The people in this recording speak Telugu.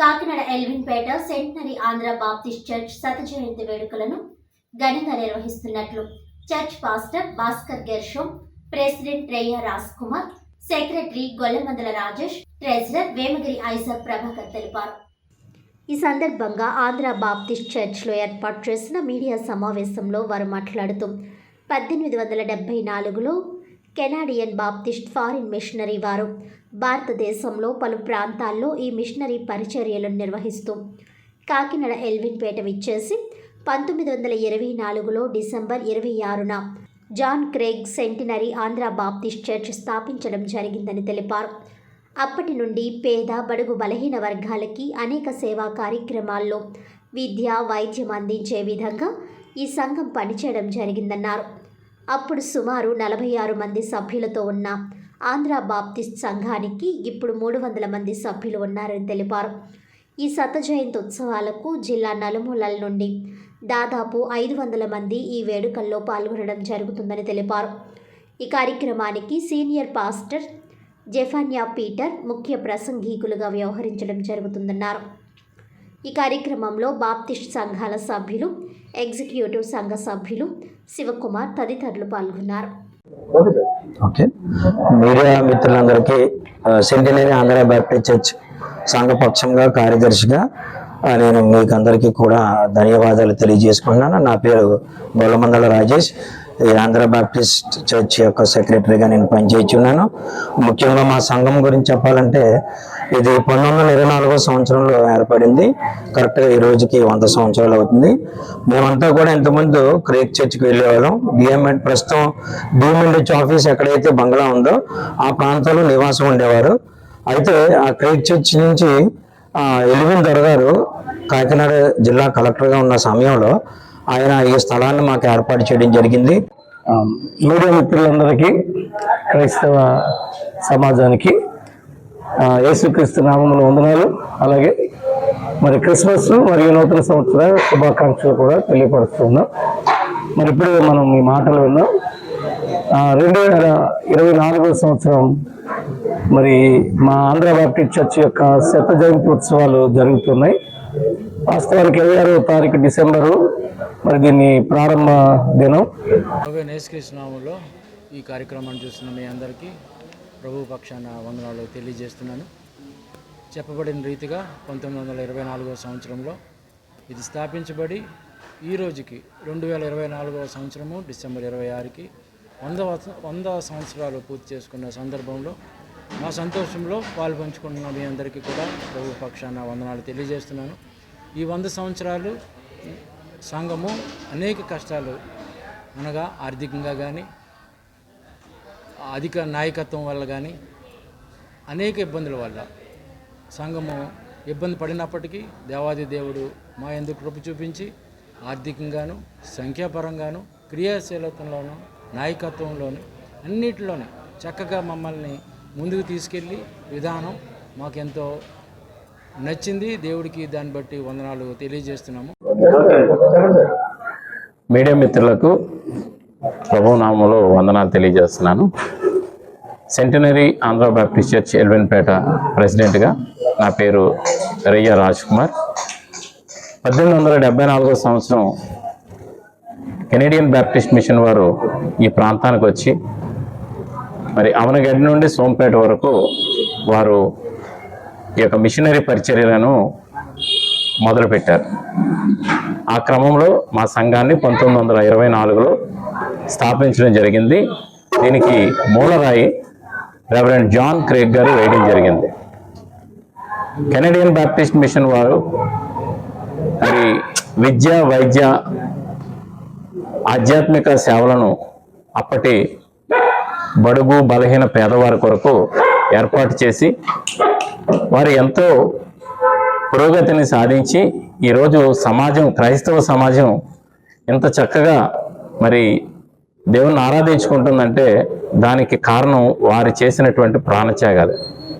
Kakinada Elvinpeta centenary Andhra Baptist church శత జయంతి వేడుకలను ఘనంగా నిర్వహిస్తున్నట్లు church pastor Bhaskar Gersho president Reya Raj Kumar secretary Gollamandala Rajesh treasurer Vemagiri IISER Prabhakar తెలిపారు. ఈ సందర్భంగా ఆంధ్ర బాప్టిస్ట్ చర్చ్లో ఏర్పాటు చేసిన మీడియా సమావేశంలో వారు మాట్లాడుతూ పద్దెనిమిది వందల డెబ్బై నాలుగులో కెనాడియన్ బాప్టిస్ట్ ఫారిన్ మిషనరీ వారు. భారతదేశంలో పలు ప్రాంతాల్లో ఈ మిషనరీ పరిచర్యలను నిర్వహిస్తూ కాకినాడ ఎల్విన్ పేట విచ్చేసి పంతొమ్మిది వందల ఇరవై నాలుగులో డిసెంబర్ ఇరవై ఆరున John Craig centenary Andhra Baptist church స్థాపించడం జరిగిందని తెలిపారు. అప్పటి నుండి పేద బడుగు బలహీన వర్గాలకి అనేక సేవా కార్యక్రమాల్లో విద్య వైద్యం అందించే విధంగా ఈ సంఘం పనిచేయడం జరిగిందన్నారు. అప్పుడు సుమారు నలభై ఆరు మంది సభ్యులతో ఉన్న ఆంధ్ర బాప్టిస్ట్ సంఘానికి ఇప్పుడు మూడు వందల మంది సభ్యులు ఉన్నారని తెలిపారు. ఈ శత జయంతి ఉత్సవాలకు జిల్లా నలుమూలల నుండి దాదాపు ఐదు వందల మంది ఈ వేడుకల్లో పాల్గొనడం జరుగుతుందని తెలిపారు. ఈ కార్యక్రమానికి సీనియర్ పాస్టర్ జెఫాన్యా పీటర్ ముఖ్య ప్రసంగికులుగా వ్యవహరించడం జరుగుతుందన్నారు. ఈ కార్యక్రమంలో బాప్టిస్ట్ సంఘాల సభ్యులు ఎగ్జిక్యూటివ్ సంఘ సభ్యులు శివకుమార్ తదితరులు పాల్గొన్నారు. ఓకే. మీడియా మిత్రులందరికీ సెంటినరీ ఆంధ్ర బ్యాప్టిస్ట్ చర్చ్ సంఘపక్షంగా కార్యదర్శిగా ఆ, నేను మీకు అందరికీ కూడా ధన్యవాదాలు తెలియజేసుకుంటున్నాను. నా పేరు గొల్లమందల రాజేష్. ఈ ఆంధ్ర బాప్టిస్ట్ చర్చ్ యొక్క సెక్రటరీగా నేను పనిచేస్తున్నాను. ముఖ్యంగా మా సంఘం గురించి చెప్పాలంటే ఇది పంతొమ్మిది వందల ఇరవై నాలుగో సంవత్సరంలో ఏర్పడింది. కరెక్ట్గా ఈ రోజుకి వంద సంవత్సరాలు అవుతుంది. మేమంతా కూడా ఇంతకుముందు క్రేక్ చర్చ్కి వెళ్ళేవాళ్ళం. డిఎంఎడ్ ప్రస్తుతం డిఎంఎడ్ ఆఫీస్ ఎక్కడైతే బంగ్లా ఉందో ఆ ప్రాంతంలో నివాసం ఉండేవారు. అయితే ఆ క్రేక్ చర్చ్ నుంచి ఎలివిన్ దొరగారు కాకినాడ జిల్లా కలెక్టర్గా ఉన్న సమయంలో ఆయన ఈ స్థలాన్ని మాకు ఏర్పాటు చేయడం జరిగింది. మీడియా మిత్రులందరికీ క్రైస్తవ సమాజానికి యేసుక్రీస్తు నామంలో వందనాలు. అలాగే మరి క్రిస్మస్ మరియు నూతన సంవత్సర శుభాకాంక్షలు కూడా తెలియపరుస్తున్నాం. మరి ఇప్పుడు మనం ఈ మాటలు విన్నాం. రెండు వేల ఇరవై నాలుగో సంవత్సరం మరి మా ఆంధ్ర బాప్టిస్ట్ చర్చ్ యొక్క శత జయంతి ఉత్సవాలు జరుగుతున్నాయి. వాస్తవానికి ఇరవై ఆరో తారీఖు డిసెంబరు మరి దీన్ని ప్రారంభ దినం. ప్రభు ఈ కార్యక్రమాన్ని చూస్తున్న మీ అందరికీ ప్రభు పక్షాన వందనాలు తెలియజేస్తున్నాను. చెప్పబడిన రీతిగా పంతొమ్మిది వందల ఇరవై నాలుగవ సంవత్సరంలో ఇది స్థాపించబడి ఈ రోజుకి రెండు వేల ఇరవై నాలుగవ సంవత్సరము డిసెంబర్ ఇరవై ఆరుకి వంద వంద సంవత్సరాలు పూర్తి చేసుకున్న సందర్భంలో మా సంతోషంలో పాల్పంచుకుంటున్న మీ అందరికీ కూడా ప్రభు పక్షాన వందనాలు తెలియజేస్తున్నాను. ఈ వంద సంవత్సరాలు సంఘము అనేక కష్టాలు అనగా ఆర్థికంగా కానీ అధిక నాయకత్వం వల్ల కానీ అనేక ఇబ్బందుల వల్ల సంఘము ఇబ్బంది పడినప్పటికీ దేవాది దేవుడు మా ఎందుకు కృప చూపించి ఆర్థికంగాను సంఖ్యాపరంగాను క్రియాశీలతలోను నాయకత్వంలోను అన్నిటిలోనూ చక్కగా మమ్మల్ని ముందుకు తీసుకెళ్ళి విధానం మాకెంతో నచ్చింది. దేవుడికి దాన్ని బట్టి వందనాలు తెలియజేస్తున్నాము. మీడియా మిత్రులకు ప్రభు నామంలో వందనాలు తెలియజేస్తున్నాను. Centenary Andhra Baptist church Elvenpeta ప్రెసిడెంట్గా నా పేరు రయ్య రాజ్ కుమార్ పద్దెనిమిది వందల డెబ్బై నాలుగో సంవత్సరం కెనేడియన్ బ్యాప్టిస్ట్ మిషన్ వారు ఈ ప్రాంతానికి వచ్చి మరి అవనగడ్డి నుండి సోంపేట వరకు వారు ఈ యొక్క మిషనరీ పరిచర్యలను మొదలుపెట్టారు. ఆ క్రమంలో మా సంఘాన్ని పంతొమ్మిది వందల ఇరవై నాలుగులో స్థాపించడం జరిగింది. దీనికి మూలరాయి రెవరెండ్ జాన్ క్రేగ్ గారు వేయడం జరిగింది. కెనడియన్ బ్యాప్టిస్ట్ మిషన్ వారు మరి విద్య వైద్య ఆధ్యాత్మిక సేవలను అప్పటి బడుగు బలహీన పేదవారి కొరకు ఏర్పాటు చేసి వారు ఎంతో పురోగతిని సాధించి ఈరోజు సమాజం క్రైస్తవ సమాజం ఎంత చక్కగా మరి దేవుణ్ణి ఆరాధించుకుంటుందంటే దానికి కారణం వారు చేసినటువంటి ప్రాణత్యాగాలు.